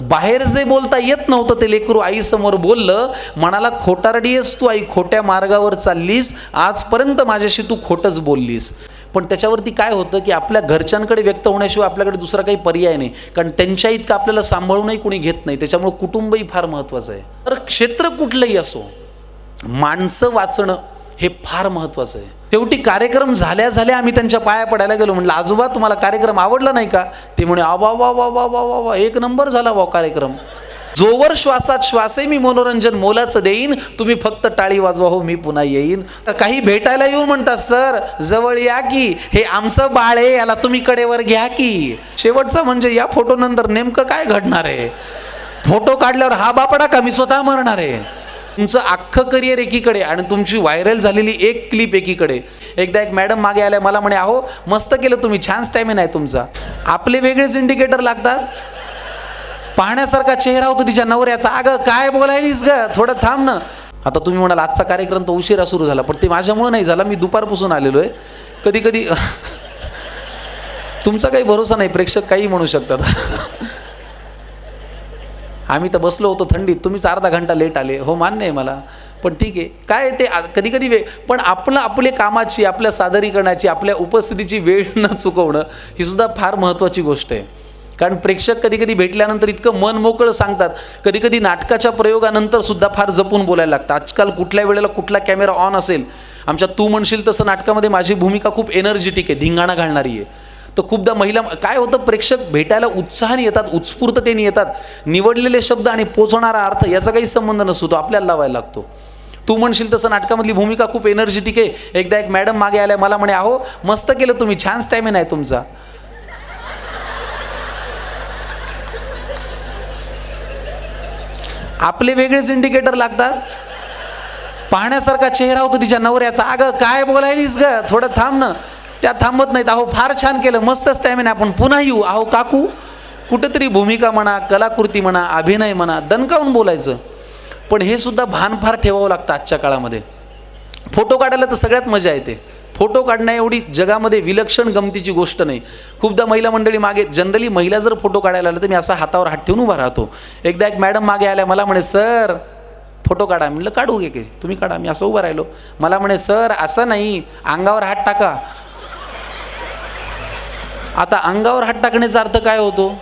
बाहेर जे बोलता येत नव्हतं ते लेकरू आईसमोर बोललं म्हणाला खोटारडी आहेस तू आई खोट्या मार्गावर चाललीस आजपर्यंत माझ्याशी तू खोटंच बोललीस. पण त्याच्यावरती काय होतं की आपल्या घरच्यांकडे व्यक्त होण्याशिवाय आपल्याकडे दुसरा काही पर्याय नाही. कारण त्यांच्या इतकं आपल्याला सांभाळूनही कोणी घेत नाही. त्याच्यामुळे कुटुंबही फार महत्त्वाचं आहे. तर क्षेत्र कुठलंही असो माणसं वाचणं हे फार महत्त्वाचं आहे. शेवटी कार्यक्रम झाल्या झाल्या आम्ही त्यांच्या पाया पडायला गेलो. म्हणलं आजोबा तुम्हाला कार्यक्रम आवडला नाही का? ते म्हणे आबा वा वा वा वा वा वा एक नंबर झाला वा कार्यक्रम. जोवर श्वासात श्वासे मी मनोरंजन मोलाचं देईन. तुम्ही फक्त टाळी वाजवा हो मी पुन्हा येईन. तर काही भेटायला येऊन म्हणतात सर जवळ या की. हे आमचं बाळ आहे याला तुम्ही कडेवर घ्या की. शेवटचं म्हणजे या फोटो नंतर नेमकं काय घडणार आहे? फोटो काढल्यावर हा बापडा का मी स्वतः मरणार आहे? तुमचं अख्खं करिअर एकीकडे आणि तुमची व्हायरल झालेली एक क्लिप एकीकडे. एकदा एक मॅडम मागे आल्या मला म्हणे अहो मस्त केलं तुम्ही छान स्टॅमिना आहे तुमचा. आपले वेगळेच इंडिकेटर लागतात. पाहण्यासारखा चेहरा होतो तिच्या नवऱ्याचा. अगं काय बोलायलीस ग? थोडं थांब ना. आता तुम्ही म्हणाल आजचा कार्यक्रम तो उशिरा सुरू झाला पण ते माझ्यामुळं नाही झाला. मी दुपारपासून आलेलो आहे. कधी कधी तुमचा काही भरोसा नाही प्रेक्षक काही म्हणू शकतात. आम्ही तर बसलो होतो थंडीत. तुम्हीच अर्धा घंटा लेट आले. हो मान्य आहे मला. पण ठीक आहे. काय ते? कधी कधी वेळ पण आपलं आपले कामाची आपल्या सादरीकरणाची आपल्या उपस्थितीची वेळ न चुकवणं ही सुद्धा फार महत्त्वाची गोष्ट आहे. कारण प्रेक्षक कधी कधी भेटल्यानंतर इतकं मन मोकळं सांगतात. कधी कधी नाटकाच्या प्रयोगानंतर सुद्धा फार जपून बोलायला लागतं. आजकाल कुठल्या वेळेला कुठला कॅमेरा ऑन असेल? आमच्या तू म्हणशील तसं नाटकामध्ये माझी भूमिका खूप एनर्जेटिक आहे. धिंगाणा घालणारी आहे. तर खूपदा महिला काय होतं प्रेक्षक भेटायला उत्साहाने येतात उत्स्फूर्ततेने येतात. निवडलेले शब्द आणि पोचणारा अर्थ याचा काही संबंध नसतो तो आपल्याला लावायला लागतो. तू म्हणशील तसं नाटकामधली भूमिका खूप एनर्जेटिक आहे. एकदा एक मॅडम मागे आल्या मला म्हणे अहो मस्त केलं तुम्ही छान स्टॅमिना आहे तुमचा. आपले वेगळेच इंडिकेटर लागतात. पाहण्यासारखा चेहरा होतो तिच्या नवऱ्याचा. अगं काय बोलायलीस ग? थोडं थांब ना. त्या थांबत नाहीत. अहो फार छान केलं. मस्त स्टॅमिना आपण पुन्हा येऊ. अहो काकू कुठंतरी भूमिका म्हणा कलाकृती म्हणा अभिनय म्हणा दणकावून बोलायचं. पण हे सुद्धा भान फार ठेवावं लागतं आजच्या काळामध्ये. फोटो काढायला तर सगळ्यात मजा येते. फोटो काढण्या एवढी जगामध्ये विलक्षण गमतीची गोष्ट नाही. खूपदा महिला मंडळी मागे जनरली महिला जर फोटो काढायला आल्या तर मी असा हातावर हात ठेवून उभा राहतो. एकदा एक मॅडम मागे आल्या मला म्हणे सर फोटो काढा. म्हणलं काढू घे की तुम्ही काढा. मी असं उभं राहिलो. मला म्हणे सर असं नाही. अंगावर हात टाका. आता अंगावर हात टाकण्याचा अर्थ काय होतो?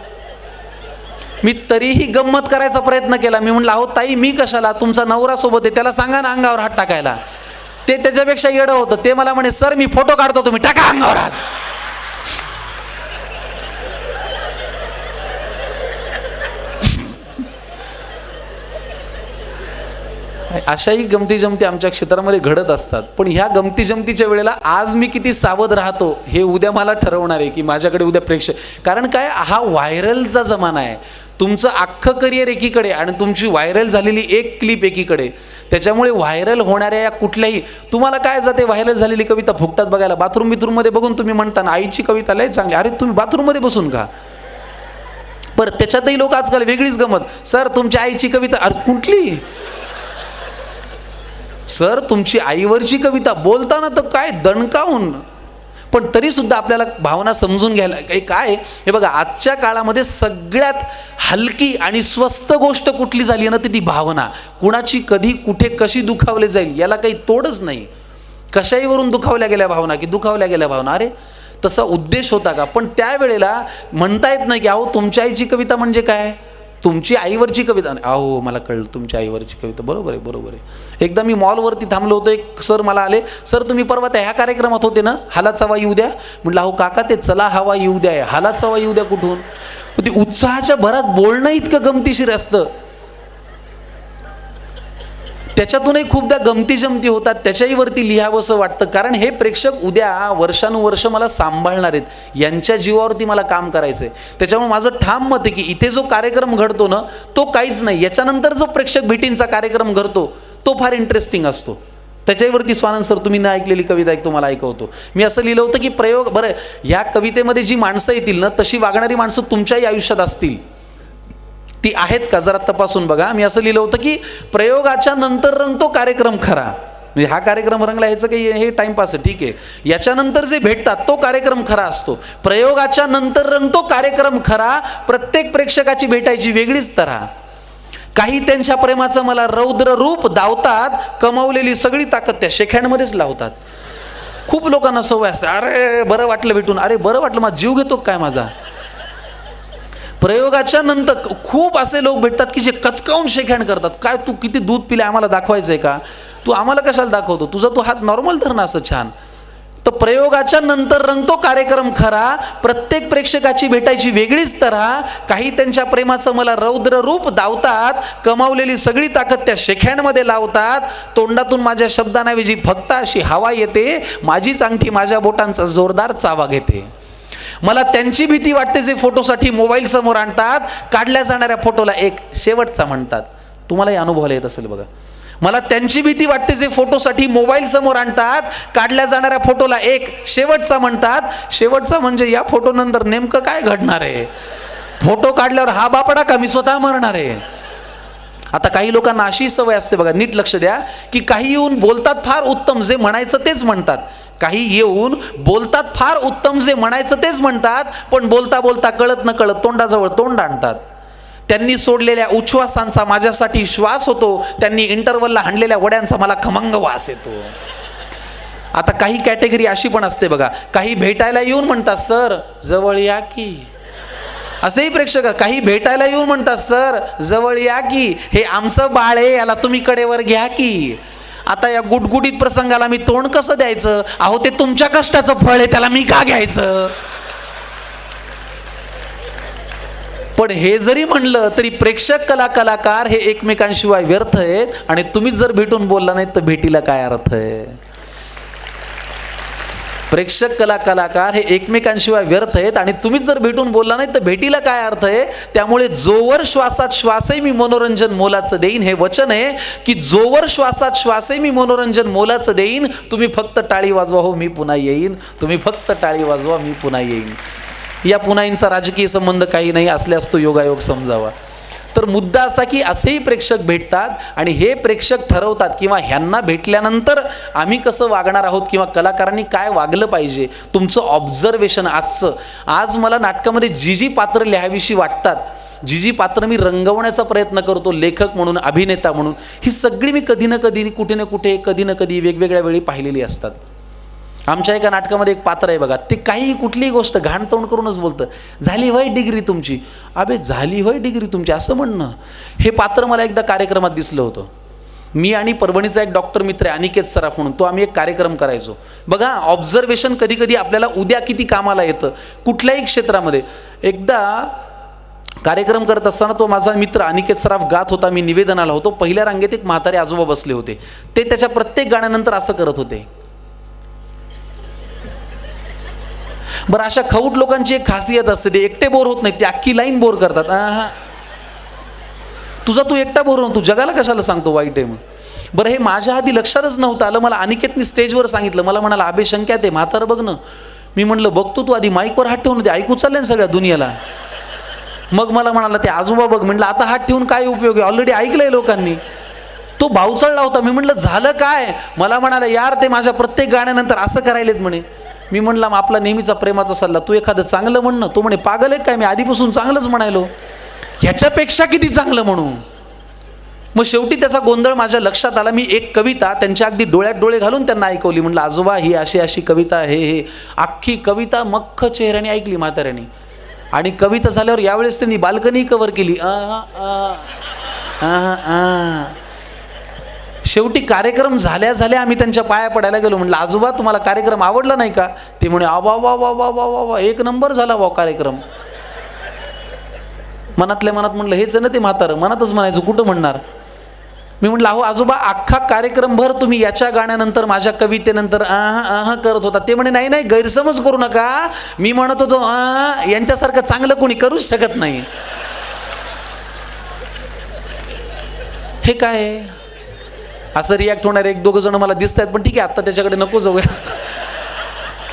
मी तरीही गंमत करायचा प्रयत्न केला. मी म्हणलं अहो ताई मी कशाला? तुमचा नवरा सोबत आहे त्याला सांगा ना अंगावर हात टाकायला. ते त्याच्यापेक्षा येडं होतं. ते मला म्हणे सर मी फोटो काढतो तुम्ही टाका अंगावर हात. अशाही गमती जमती आमच्या क्षेत्रामध्ये घडत असतात. पण ह्या गमती जमतीच्या वेळेला आज मी किती सावध राहतो हे उद्या मला ठरवणार आहे की माझ्याकडे उद्या प्रेक्षक कारण काय? हा व्हायरलचा जमाना आहे. तुमचं अख्खं करिअर एकीकडे आणि तुमची व्हायरल झालेली एक क्लिप एकीकडे. त्याच्यामुळे व्हायरल होणाऱ्या या कुठल्याही तुम्हाला काय जाते व्हायरल झालेली कविता फुकटात बघायला? बाथरूम बिथरूममध्ये बघून तुम्ही म्हणता ना आईची कविता लय चांगली. अरे तुम्ही बाथरूममध्ये बसून का बरं त्याच्यातही लोक आजकाल वेगळीच गमत. सर तुमच्या आईची कविता अरे कुठली? सर तुमची आईवरची कविता बोलताना तर काय दणकावून. पण तरीसुद्धा आपल्याला भावना समजून घ्यायला काही काय? हे बघा आजच्या काळामध्ये सगळ्यात हलकी आणि स्वस्त गोष्ट कुठली झाली आहे ना ती ती भावना. कुणाची कधी कुठे कशी दुखावली जाईल याला काही तोडच नाही. कशाहीवरून दुखावल्या गेल्या भावना की दुखावल्या गेल्या भावना? अरे तसा उद्देश होता का? पण त्यावेळेला म्हणता येत नाही की अहो तुमच्या आईची कविता म्हणजे काय? तुमची आईवरची कविता अहो मला कळलं तुमच्या आईवरची कविता. बरोबर आहे बरोबर आहे. एकदा मी मॉलवरती थांबलो होतो एक सर मला आले. सर तुम्ही परवा त्या ह्या कार्यक्रमात होते ना? हालाचा वा येऊ द्या. म्हटलं अहो काका ते चला हवा येऊ द्या. आहे हालाचा वा येऊ द्या कुठून? ते उत्साहाच्या भरात बोलणं इतकं गमतीशीर असतं. त्याच्यातूनही खूपदा गमती जमती होतात त्याच्याही वरती लिहावंसं वाटतं. कारण हे प्रेक्षक उद्या वर्षानुवर्ष मला सांभाळणार आहेत. यांच्या जीवावरती मला काम करायचं आहे त्याच्यामुळे माझं ठाम मत आहे की इथे जो कार्यक्रम घडतो ना तो काहीच नाही. याच्यानंतर जो प्रेक्षक भेटींचा कार्यक्रम घडतो तो फार इंटरेस्टिंग असतो. त्याच्यावरती स्वानंद सर तुम्ही न ऐकलेली कविता एक तुम्हाला ऐकवतो. मी असं लिहिलं होतं की प्रयोग बरं ह्या कवितेमध्ये जी माणसं येतील ना तशी वागणारी माणसं तुमच्याही आयुष्यात असतील. ती आहेत का? जरा तपासून बघा. मी असं लिहिलं होतं की प्रयोगाच्या नंतर रंगतो कार्यक्रम खरा. म्हणजे हा कार्यक्रम रंगला ह्याचं काही हे टाइमपास आहे ठीक आहे. याच्यानंतर जे भेटतात तो कार्यक्रम खरा असतो. प्रयोगाच्या नंतर रंगतो कार्यक्रम खरा प्रत्येक प्रेक्षकाची भेटायची वेगळीच तऱ्हा काही त्यांच्या प्रेमाचं मला रौद्र रूप दावतात कमावलेली सगळी ताकद त्या शेख्यांमध्येच लावतात. खूप लोकांना सवय असते. अरे बरं वाटलं भेटून. अरे बरं वाटलं माझा जीव घेतो काय माझा? प्रयोगाच्या नंतर खूप असे लोक भेटतात की जे कचकावून शेकहँड करतात. काय तू किती दूध पिले आम्हाला दाखवायचं आहे का? तू आम्हाला कशाला दाखवतो? तुझा तू हात नॉर्मल धरणं असं छान. तर प्रयोगाच्या नंतर रंगतो कार्यक्रम खरा. प्रत्येक प्रेक्षकाची भेटायची वेगळीच तऱ्हा काही त्यांच्या प्रेमाचं मला रौद्र रूप दावतात. कमावलेली सगळी ताकद त्या शेख्यांमध्ये लावतात. तोंडातून माझ्या शब्दांऐवजी फक्त अशी हवा येते. माझीच अंगठी माझ्या बोटांचा जोरदार चावा घेते. मला त्यांची भीती वाटते जे फोटोसाठी मोबाईल समोर आणतात. काढल्या जाणाऱ्या फोटोला एक शेवटचा म्हणतात. तुम्हालाही अनुभवाला येत असेल बघा. मला त्यांची भीती वाटते जे फोटोसाठी मोबाईल समोर आणतात. काढल्या जाणाऱ्या फोटोला एक शेवटचा म्हणतात. शेवटचा म्हणजे या फोटो नंतर नेमकं काय घडणार आहे? फोटो काढल्यावर हा बापडा का? मी स्वतः मरणार आहे. आता काही लोकांना अशी सवय असते बघा. नीट लक्ष द्या की काही येऊन बोलतात फार उत्तम. जे म्हणायचं तेच म्हणतात. काही येऊन बोलतात फार उत्तम जे म्हणायचं तेच म्हणतात पण बोलता बोलता कळत न कळत तोंडाजवळ तोंड आणतात. त्यांनी सोडलेल्या उच्छ्वासांचा माझ्यासाठी श्वास होतो त्यांनी इंटरवलला हाणलेल्या वड्यांचा मला खमंग वास येतो. आता काही कॅटेगरी अशी पण असते बघा काही भेटायला येऊन म्हणतात सर जवळ या की. असेही प्रेक्षक काही भेटायला येऊन म्हणतात सर जवळ या की. हे आमचं बाळ आहे याला तुम्ही कडेवर घ्या की. आता या गुटगुटीत प्रसंगाला मी तोंड कसं द्यायचं? अहो ते तुमच्या कष्टाचं फळ आहे त्याला मी का घ्यायचं? पण हे जरी म्हणलं तरी प्रेक्षक कला कलाकार हे एकमेकांशिवाय व्यर्थ आहेत आणि तुम्हीच जर भेटून बोलला नाही तर भेटीला काय अर्थ आहे? प्रेक्षक कला कलाकार हे एकमेकांशिवाय व्यर्थ आहेत आणि तुम्हीच जर भेटून बोलला नाही तर भेटीला काय अर्थ आहे? त्यामुळे जोवर श्वासात श्वासही मी मनोरंजन मोलाचं देईन. हे वचन आहे की जोवर श्वासात श्वासही मी मनोरंजन मोलाचं देईन. तुम्ही फक्त टाळी वाजवा हो मी पुन्हा येईन. तुम्ही फक्त टाळी वाजवा मी पुन्हा येईन. या पुन्हाईंचा राजकीय संबंध काही नाही असल्यास तो योगायोग समजावा. तर मुद्दा असा की असेही प्रेक्षक भेटतात आणि हे प्रेक्षक ठरवतात किंवा ह्यांना भेटल्यानंतर आम्ही कसं वागणार आहोत किंवा कलाकारांनी काय वागलं पाहिजे तुमचं ऑब्झर्वेशन आजचं. आज मला नाटकामध्ये जी जी पात्र लिहावीशी वाटतात जी जी पात्र मी रंगवण्याचा प्रयत्न करतो लेखक म्हणून अभिनेता म्हणून ही सगळी मी कधी ना कधी कुठे ना कुठे कधी ना कधी वेगवेगळ्या वेळी पाहिलेली असतात. आमच्या एका नाटकामध्ये एक पात्र आहे बघा ते काही कुठलीही गोष्ट घाण तोंड करूनच बोलतं. झाली वय डिग्री तुमची? अबे झाली वय डिग्री तुमची असं म्हणणं. हे पात्र मला एकदा कार्यक्रमात दिसलं होतं. मी आणि परभणीचा एक डॉक्टर मित्र आहे अनिकेत सराफ म्हणून तो आम्ही एक कार्यक्रम करायचो. बघा ऑब्झर्वेशन कधी कधी आपल्याला उद्या किती कामाला येतं कुठल्याही क्षेत्रामध्ये. एकदा कार्यक्रम करत असताना तो माझा मित्र अनिकेत सराफ गात होता मी निवेदनाला होतो. पहिल्या रांगेत एक म्हातारे आजोबा बसले होते. ते त्याच्या प्रत्येक गाण्यानंतर असं करत होते. बरं अशा खऊट लोकांची एक खासियत असते ते एकटे बोर होत नाही ते अख्खी लाईन बोर करतात. हा तुझा तू एकटा बोर होतो तू जगाला कशाला सांगतो वाईट आहे मग बरं हे माझ्या आधी लक्षातच नव्हतं आलं मला अनिकेतनी स्टेजवर सांगितलं मला म्हणाला आबे शंक्यात आहे म्हातारं बघ ना. मी म्हणलं बघतो तू आधी माईकवर हात ठेवून ते ऐकू चालले ना सगळ्या दुनियाला. मग मला म्हणाला ते आजोबा बघ म्हटलं आता हात ठेवून काय उपयोग आहे? ऑलरेडी ऐकलंय लोकांनी. तो भाऊचळला होता मी म्हटलं झालं काय? मला म्हणाला यार ते माझ्या प्रत्येक गाण्यानंतर असं करायलेत म्हणे. मी म्हणला मग आपला नेहमीचा प्रेमाचा सल्ला तू एखादं चांगलं म्हणणं तो म्हणे पागल आहे काय? मी आधीपासून चांगलंच म्हणायलो. ह्याच्यापेक्षा किती चांगलं म्हणू? मग शेवटी त्याचा गोंधळ माझ्या लक्षात आला. मी एक कविता त्यांच्या अगदी डोळ्यात डोळे घालून त्यांना ऐकवली. म्हणलं आजोबा ही अशी अशी कविता हे हे. अख्खी कविता मख्ख चेहऱ्याने ऐकली म्हाताऱ्याने. आणि कविता झाल्यावर यावेळेस त्यांनी बाल्कनी कव्हर केली. आ, आ, आ, आ. शेवटी कार्यक्रम झाल्या झाल्या आम्ही त्यांच्या पाया पडायला गेलो. म्हणलं आजोबा तुम्हाला कार्यक्रम आवडला नाही का? ते म्हणे आबा वा वा वा वा वा वा एक नंबर झाला वा कार्यक्रम. मनातल्या मनात म्हणलं हेच ना ते म्हातारं मनातच म्हणायचं कुठं म्हणणार? मी म्हटलं अहो आजोबा अख्खा कार्यक्रमभर तुम्ही याच्या गाण्यानंतर माझ्या कवितेनंतर आह आह करत होता. ते म्हणे नाही नाही गैरसमज करू नका. मी म्हणत होतो आह यांच्यासारखं चांगलं कोणी करूच शकत नाही. हे काय? आहे? असं रिॲक्ट होणारे एक दोघं जण मला दिसत आहेत पण ठीक आहे आत्ता त्याच्याकडे नको जाऊया.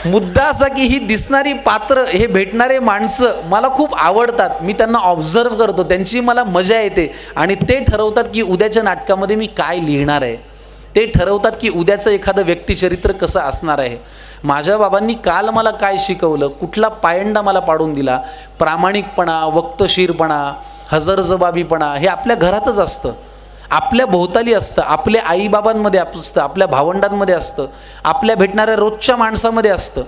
मुद्दा असा की ही दिसणारी पात्र हे भेटणारे माणसं मला खूप आवडतात. मी त्यांना ऑब्झर्व करतो त्यांची मला मजा येते. आणि ते ठरवतात की उद्याच्या नाटकामध्ये मी काय लिहिणार आहे. ते ठरवतात की उद्याचं एखादं व्यक्तिचरित्र कसं असणार आहे. माझ्या बाबांनी काल मला काय शिकवलं कुठला पायंडा मला पाडून दिला प्रामाणिकपणा वक्तशीरपणा हजरजबाबीपणा हे आपल्या घरातच असतं. आपल्या भोवताली असतं आपल्या आईबाबांमध्ये असतं आपल्या भावंडांमध्ये असतं आपल्या भेटणाऱ्या रोजच्या माणसामध्ये असतं.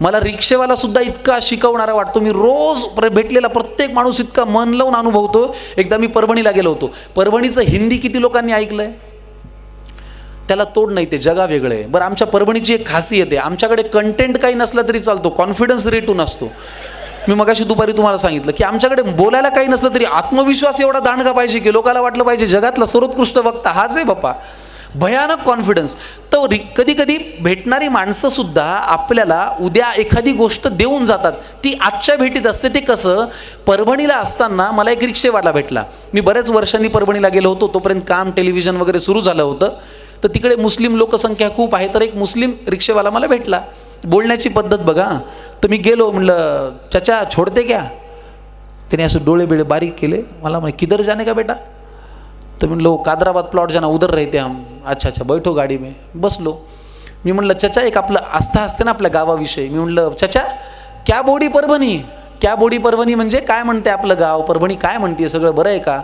मला रिक्षेवाला सुद्धा इतका शिकवणारा वाटतो मी रोज प्र भेटलेला प्रत्येक माणूस इतका मन लावून अनुभवतो. एकदा मी परभणीला गेलो होतो. परभणीचं हिंदी किती लोकांनी ऐकलं आहे त्याला तोड नाही ते जगा वेगळं आहे. बरं आमच्या परभणीची एक खासियत आहे. आमच्याकडे कंटेंट काही नसला तरी चालतो कॉन्फिडन्स रेटून असतो मी मगाशी दुपारी तुम्हाला सांगितलं की आमच्याकडे बोलायला काही नसलं तरी आत्मविश्वास एवढा दांडगा पाहिजे की लोकाला वाटलं पाहिजे? जगातला सर्वोत्कृष्ट वक्ता हाच आहे बाप्पा. भयानक कॉन्फिडन्स तर कधी कधी भेटणारी माणसंसुद्धा आपल्याला उद्या एखादी गोष्ट देऊन जातात. ती आजच्या भेटीत असते. ते कसं? परभणीला असताना मला एक रिक्षेवाला भेटला. मी बऱ्याच वर्षांनी परभणीला गेलो होतो. तोपर्यंत काम टेलिव्हिजन वगैरे सुरू झालं होतं. तर तिकडे मुस्लिम लोकसंख्या खूप आहे. तर एक मुस्लिम रिक्षेवाला मला भेटला. बोलण्याची पद्धत बघा. तर मी गेलो म्हणलं चचा छोडते क्या? त्याने असं डोळे बिळे बारीक केले. मला म्हणे किधर जाने का बेटा? तर म्हणलो कादराबाद प्लॉट जाना उधर राहते हम अच्छा अच्छा बैठो गाडी में. बसलो. मी म्हणलं चचा एक आपलं आस्था असते ना आपल्या गावाविषयी. मी म्हणलं चचा क्या बोडी परभणी? क्या बोडी परभणी म्हणजे काय म्हणते आपलं गाव? परभणी काय म्हणते? सगळं बरं आहे का?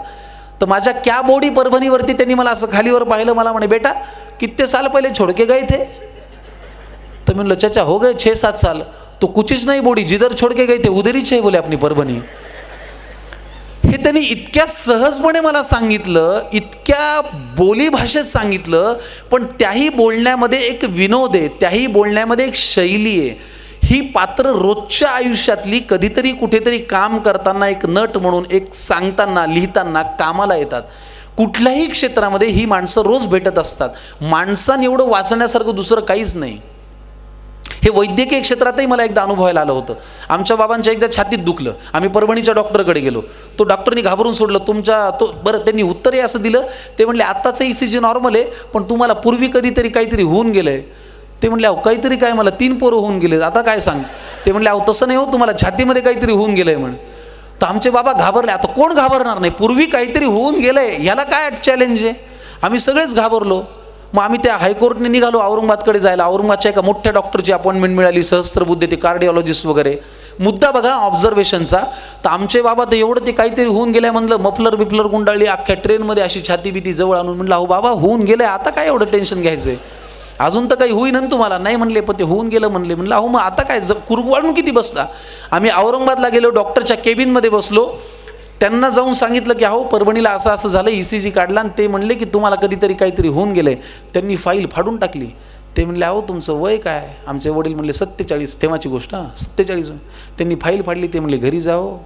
तर माझ्या क्या बोडी परभणीवरती त्यांनी मला असं खालीवर पाहिलं. मला म्हणे बेटा कित्ते साल पहिले छोडके गए थे. तो म्हणलं चचा हो गए छः सात साल. तो कुचीच नाही बोडी जिधर छोड़ के गए थे उधरीच आहे बोले आपली परभणी. हे त्यांनी इतक्या सहजपणे मला सांगितलं इतक्या बोलीभाषेत सांगितलं पण त्याही बोलण्यामध्ये एक विनोद आहे त्याही बोलण्यामध्ये एक शैली आहे. ही पात्र रोजच्या आयुष्यातली कधीतरी कुठेतरी काम करताना एक नट म्हणून एक सांगताना लिहिताना कामाला येतात. कुठल्याही क्षेत्रामध्ये ही माणसं रोज भेटत असतात. माणसाने एवढं वाचण्यासारखं दुसरं काहीच नाही. हे वैद्यकीय क्षेत्रातही मला एकदा अनुभवायला आलं होतं. आमच्या बाबांच्या एकदा छातीत दुखलं. आम्ही परभणीच्या डॉक्टरकडे गेलो. तो डॉक्टरनी घाबरून सोडलं. तुमच्या तो बरं त्यांनी उत्तरही असं दिलं. ते म्हणले आत्ताचं ई सी जी नॉर्मल आहे पण तुम्हाला पूर्वी कधीतरी काहीतरी होऊन गेलं आहे ते म्हणले अहो काहीतरी काय मला तीन पोरं होऊन गेले आता काय सांग? ते म्हणले अहो तसं नाही हो तुम्हाला छातीमध्ये काहीतरी होऊन गेलं आहे म्हण. तर आमचे बाबा घाबरले. आता कोण घाबरणार नाही? पूर्वी काहीतरी होऊन गेलं आहे ह्याला काय चॅलेंज आहे? आम्ही सगळेच घाबरलो. मग आम्ही त्या हायकोर्टने निघालो औरंगाबादकडे जायला. औरंगाबादच्या एका मोठ्या डॉक्टरची अपॉइंटमेंट मिळाली सहस्त्रबुद्धे ते कार्डिओलॉजिस्ट वगैरे. मुद्दा बघा ऑब्झर्वेशनचा तर आमचे बाबा तर एवढं ते काहीतरी होऊन गेलं म्हणलं मफलर बिफलर गुंडाळली अख्ख्या ट्रेनमध्ये अशी छाती बिती जवळ आणून म्हणलं अहो बाबा होऊन गेलं आता काय एवढं टेन्शन घ्यायचं अजून तर काही होईन तुम्हाला. नाही म्हणले पण ते होऊन गेलं म्हणले. म्हणलं अहो मग आता काय? ज कुरवाळून किती बसला? आम्ही औरंगाबादला गेलो डॉक्टरच्या केबिनमध्ये बसलो. त्यांना जाऊन सांगितलं की अहो परभणीला असं असं झालं ई सी जी काढला आणि ते म्हणले की तुम्हाला कधीतरी काहीतरी होऊन गेलं त्यांनी फाईल फाडून टाकली. ते म्हणले अहो तुमचं वय काय? आमचे वडील म्हणले सत्तेचाळीस तेव्हाची गोष्ट हां सत्तेचाळीस त्यांनी फाईल फाडली ते म्हणले घरी जाओ.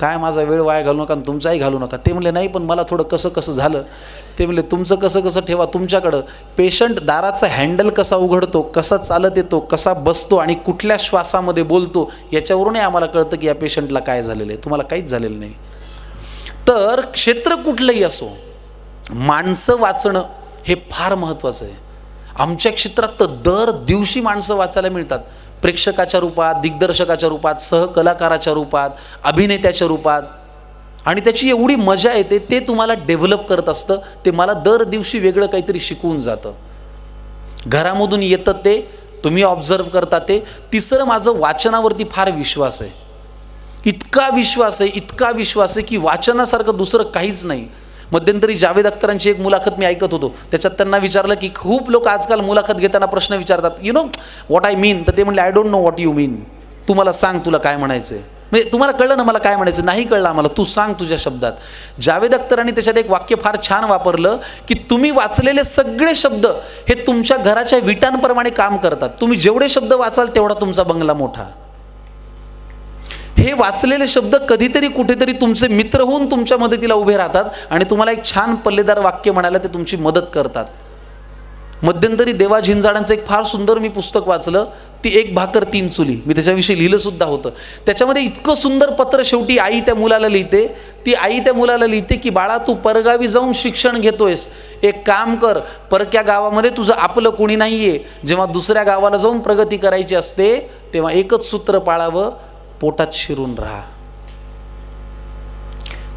काय माझा वेळ वाया घालू नका आणि तुमचाही घालू नका. ते म्हणले नाही पण मला थोडं कसं कसं झालं? ते म्हणले तुमचं कसं कसं ठेवा तुमच्याकडं. पेशंट दाराचा हँडल कसा उघडतो कसा चालत येतो कसा बसतो आणि कुठल्या श्वासामध्ये बोलतो याच्यावरूनही आम्हाला कळतं की या पेशंटला काय झालेलं आहे. तुम्हाला काहीच झालेलं नाही. तर क्षेत्र कुठलंही असो माणसं वाचणं हे फार महत्त्वाचं आहे. आमच्या क्षेत्रात तर दर दिवशी माणसं वाचायला मिळतात. प्रेक्षकाच्या रूपात दिग्दर्शकाच्या रूपात सहकलाकाराच्या रूपात अभिनेत्याच्या रूपात. आणि त्याची एवढी मजा येते ते तुम्हाला डेव्हलप करत असतं ते मला दर दिवशी वेगळं काहीतरी शिकवून जातं. घरामधून येतं ते तुम्ही ऑब्झर्व करता ते. तिसरं माझं वाचनावरती फार विश्वास आहे. इतका विश्वास आहे इतका विश्वास आहे की वाचनासारखं दुसरं काहीच नाही. मध्यंतरी जावेद अख्तरांची एक मुलाखत मी ऐकत होतो. त्याच्यात त्यांना विचारलं की खूप लोक आजकाल मुलाखत घेताना प्रश्न विचारतात you know what I mean तर ते म्हणले I don't know what you mean तू मला सांग तुला काय म्हणायचं आहे म्हणजे तुम्हाला कळलं ना मला काय म्हणायचं नाही कळलं आम्हाला. तू सांग तुझ्या शब्दात. जावेद अख्तरांनी त्याच्यात एक वाक्य फार छान वापरलं की तुम्ही वाचलेले सगळे शब्द हे तुमच्या घराच्या विटांप्रमाणे काम करतात. तुम्ही जेवढे शब्द वाचाल तेवढा तुमचा बंगला मोठा. हे वाचलेले शब्द कधीतरी कुठेतरी तुमचे मित्र होऊन तुमच्या मदतीला उभे राहतात आणि तुम्हाला एक छान पल्लेदार वाक्य म्हणायला ते तुमची मदत करतात. मध्यंतरी देवा झिंजाडांचं एक फार सुंदर मी पुस्तक वाचलं ती एक भाकर तीन चुली. मी त्याच्याविषयी लिहिलं सुद्धा होतं. त्याच्यामध्ये इतकं सुंदर पत्र शेवटी आई त्या मुलाला लिहिते. ती आई त्या मुलाला लिहिते की बाळा तू परगावी जाऊन शिक्षण घेतोयस. एक काम कर परक्या गावामध्ये तुझं आपलं कोणी नाही आहे जेव्हा दुसऱ्या गावाला जाऊन प्रगती करायची असते तेव्हा एकच सूत्र पाळावं. पोटात शिरून राहा.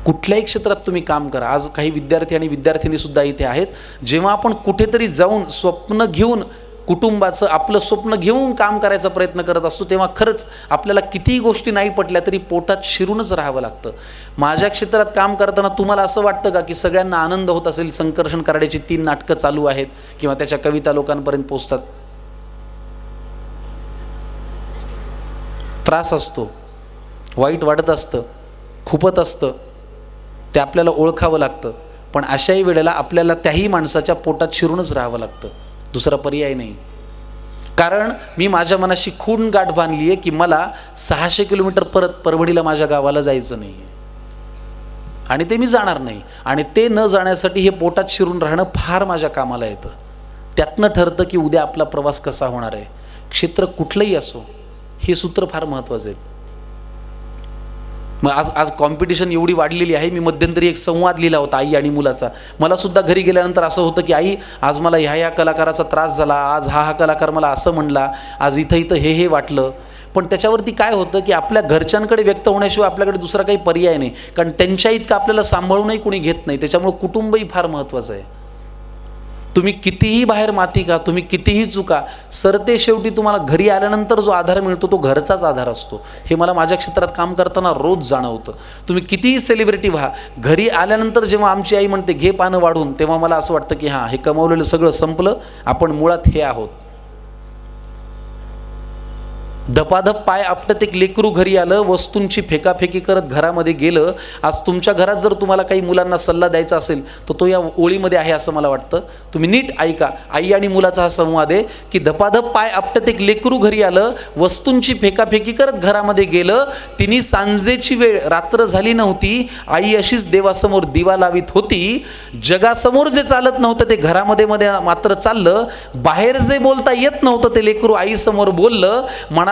कुठल्याही क्षेत्रात तुम्ही काम करा. आज काही विद्यार्थी आणि विद्यार्थिनी सुद्धा इथे आहेत. जेव्हा आपण कुठेतरी जाऊन स्वप्न घेऊन कुटुंबाचं आपलं स्वप्न घेऊन काम करायचा प्रयत्न करत असतो तेव्हा खरंच आपल्याला कितीही गोष्टी नाही पटल्या तरी पोटात शिरूनच राहावं लागतं. माझ्या क्षेत्रात काम करताना तुम्हाला असं वाटतं का की सगळ्यांना आनंद होत असेल? संकर्षण कराड्याची तीन नाटकं चालू आहेत किंवा त्याच्या कविता लोकांपर्यंत पोचतात त्रास असतो वाईट वाटत असतं खुपत असतं ते आपल्याला ओळखावं लागतं. पण अशाही वेळेला आपल्याला त्याही माणसाच्या पोटात शिरूनच राहावं लागतं. दुसरा पर्याय नाही. कारण मी माझ्या मनाशी खून गाठ बांधली आहे की मला सहाशे किलोमीटर परत परभणीला माझ्या गावाला जायचं नाही आणि ते मी जाणार नाही. आणि ते न जाण्यासाठी हे पोटात शिरून राहणं फार माझ्या कामाला येतं. त्यातनं ठरतं की उद्या आपला प्रवास कसा होणार आहे. क्षेत्र कुठलंही असो हे सूत्र फार महत्त्वाचं आहे. मग आज आज कॉम्पिटिशन एवढी वाढलेली आहे मी मध्यंतरी एक संवाद लिहिला होता आई आणि मुलाचा. मला सुद्धा घरी गेल्यानंतर असं होतं की आई आज मला ह्या ह्या कलाकाराचा त्रास झाला आज हा हा कलाकार मला असं म्हणला आज इथं इथं हे हे वाटलं. पण त्याच्यावरती काय होतं की आपल्या घरच्यांकडे व्यक्त होण्याशिवाय आपल्याकडे दुसरा काही पर्याय नाही. कारण त्यांच्या इतकं आपल्याला सांभाळूनही कुणी घेत नाही. त्याच्यामुळे कुटुंबही फार महत्त्वाचं आहे. तुम्ही कितीही बाहेर माती का तुम्ही कितीही चुका सरते शेवटी तुम्हाला घरी आल्यानंतर जो आधार मिळतो तो घरचाच आधार असतो. हे मला माझ्या क्षेत्रात काम करताना रोज जाणवतं. तुम्ही कितीही सेलिब्रिटी व्हा घरी आल्यानंतर जेव्हा आमची आई म्हणते घे पानं वाढून तेव्हा मला असं वाटतं की हां हे कमावलेलं सगळं संपलं आपण मुळात हे आहोत. धपाधप पाय आपटत एक लेकरू घरी आलं वस्तूंची फेकाफेकी करत घरामध्ये गेलं. आज तुमच्या घरात जर तुम्हाला काही मुलांना सल्ला द्यायचा असेल तर तो या ओळीमध्ये आहे असं मला वाटतं. तुम्ही नीट ऐका. आई आणि मुलाचा हा संवाद आहे की धपाधप पाय आपटत एक लेकरू घरी आलं वस्तूंची फेकाफेकी करत घरामध्ये गेलं. तिने सांजेची वेळ रात्र झाली नव्हती. आई अशीच देवासमोर दिवा लावित होती. जगासमोर जे चालत नव्हतं ते घरामध्ये मध्ये मात्र चाललं. बाहेर जे बोलता येत नव्हतं ते लेकरू आईसमोर बोललं. म्हणा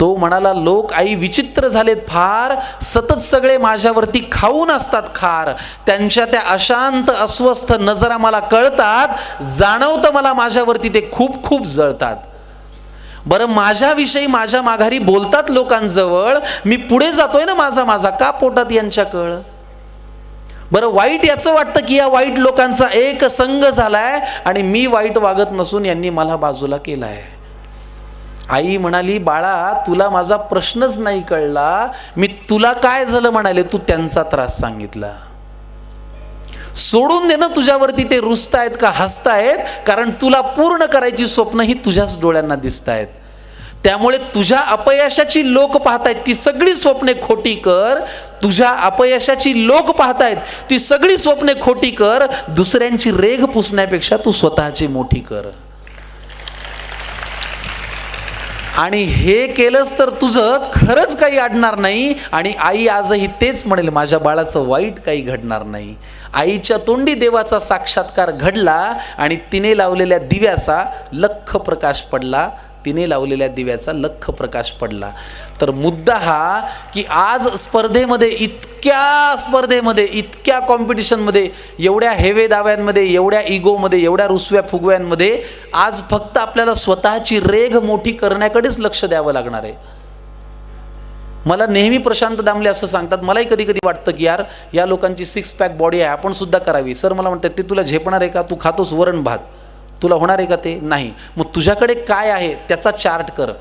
तो म्हणाला लोक आई विचित्र झालेत फार. सतत सगळे माझ्यावरती खाऊन असतात खार. त्यांच्या त्या अशांत अस्वस्थ नजरा मला कळतात. जाणवतं मला माझ्यावरती ते खूप खूप जळतात. बरं माझ्याविषयी माझ्या माघारी बोलतात लोकांजवळ. मी पुढे जातोय ना माझा माझा. का पोटात यांच्या कळ बरं वाईट याचं वाटतं की या वाईट लोकांचा एक संघ झालाय आणि मी वाईट वागत नसून यांनी मला बाजूला केला आहे आई म्हणाली बाळा तुला माझा प्रश्नच नाही कळला. मी तुला काय झालं म्हणाले तू त्यांचा त्रास सांगितला. सोडून दे ना तुझ्यावरती ते रुसतायत का हसतायत कारण तुला पूर्ण करायची स्वप्न ही तुझ्याच डोळ्यांना दिसतायत. त्यामुळे तुझ्या अपयशाची लोक पाहतायत ती सगळी स्वप्ने खोटी कर. तुझ्या अपयशाची लोक पाहतायत ती सगळी स्वप्ने खोटी कर. दुसऱ्यांची रेघ पुसण्यापेक्षा तू स्वतःची मोठी कर. आणि हे केलंस तर तुझं खरंच काही अडणार नाही आणि आई आजही तेच म्हणेल माझ्या बाळाचं वाईट काही घडणार नाही. आईच्या तोंडी देवाचा साक्षात्कार घडला आणि तिने लावलेल्या दिव्याचा लख प्रकाश पडला. तिने लावलेल्या दिव्याचा लख प्रकाश पडला. तर मुद्दा हा की आज स्पर्धेमध्ये इतक्या स्पर्धेमध्ये इतक्या कॉम्पिटिशनमध्ये एवढ्या हेवे दाव्यांमध्ये एवढ्या इगोमध्ये एवढ्या रुसव्या फुगव्यांमध्ये आज फक्त आपल्याला स्वतःची रेघ मोठी करण्याकडेच लक्ष द्यावं लागणार आहे. मला नेहमी प्रशांत दामले असं सांगतात मलाही कधी कधी वाटतं की यार या लोकांची सिक्स पॅक बॉडी आहे आपण सुद्धा करावी. सर मला म्हणतात ते तुला झेपणार आहे का? तू खातोस वरण भात. तुला होणार आहे का ते? नाही. मग तुझ्याकडे काय आहे त्याचा चार्ट कर.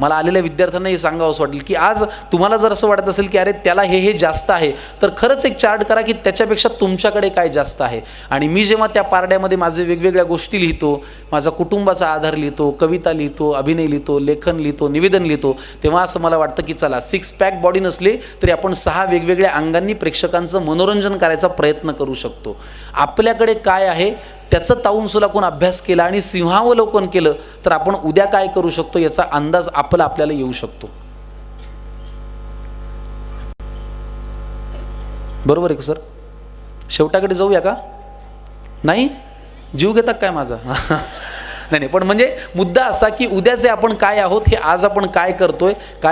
मला आलेल्या विद्यार्थ्यांनाही सांगावं असं वाटेल की आज तुम्हाला जर असं वाटत असेल की अरे त्याला हे हे जास्त आहे तर खरंच एक चार्ट करा की त्याच्यापेक्षा तुमच्याकडे काय जास्त आहे. आणि मी जेव्हा त्या पारड्यामध्ये माझे वेगवेगळ्या गोष्टी लिहितो माझा कुटुंबाचा आधार लिहितो कविता लिहितो अभिनय लिहितो लेखन लिहितो निवेदन लिहितो तेव्हा असं मला वाटतं की चला सिक्स पॅक बॉडी नसली तरी आपण सहा वेगवेगळ्या अंगांनी प्रेक्षकांचं मनोरंजन करायचा प्रयत्न करू शकतो. आपल्याकडे काय आहे? त्याचं ताऊन कोण अभ्यास केला आणि सिंहावलोकन केलं तर आपण उद्या काय करू शकतो? याचा अंदाज आपला आपल्याला येऊ शकतो. बरोबर आहे का सर? शेवटाकडे जाऊया का? नाही? जीव घेतात काय माझा? नाही नाही पण म्हणजे मुद्दा असा की उद्याचे आपण काय आहोत हे आज आपण काय करतोय काय